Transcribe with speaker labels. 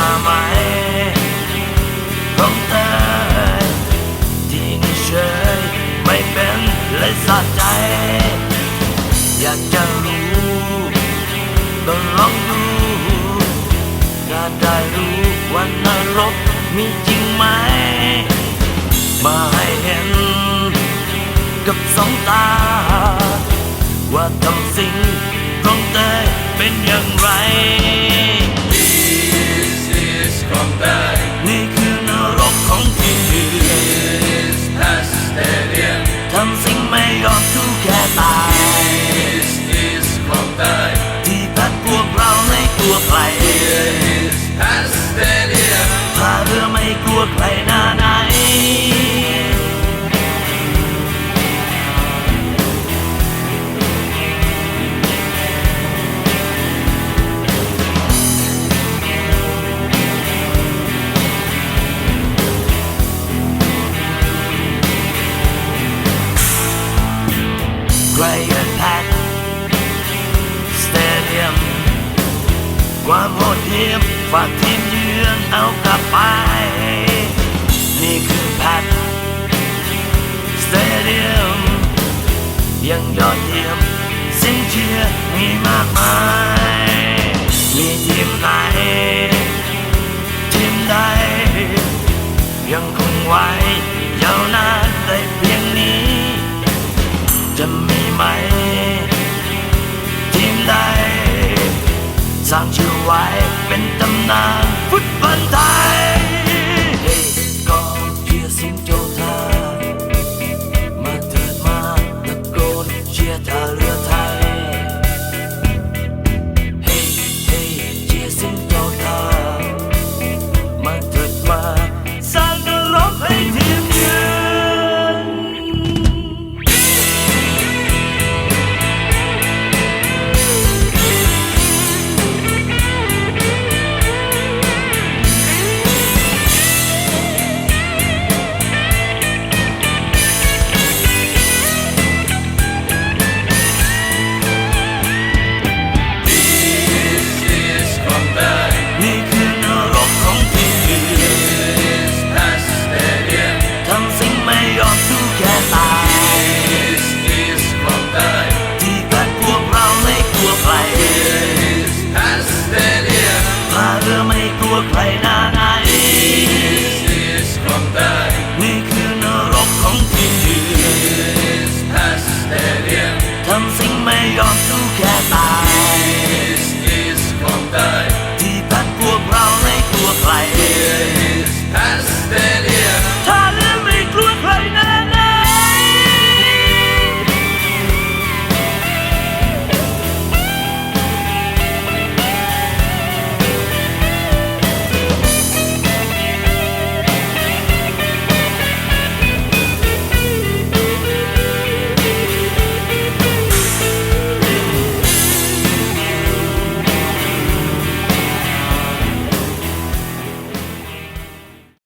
Speaker 1: ยมาไหมของเธอที่นี่เฉยไม่เป็นเลยสะใจ อยากจะรู้ก็ลองดูถ้าได้รู้ว่านรกมีจริงไหม มาให้เห็นกับสองตา ใครจะแพ็คสเตเดียมความโหดเหี้ยมฝากทีมเยือนเอากลับไป นี่คือแพทสเตเดียมยังยอดเยี่ยมสิ่งเชียร์มีมากมาย มีทีมไหนทีมใดยังคงไว้ยาวนาน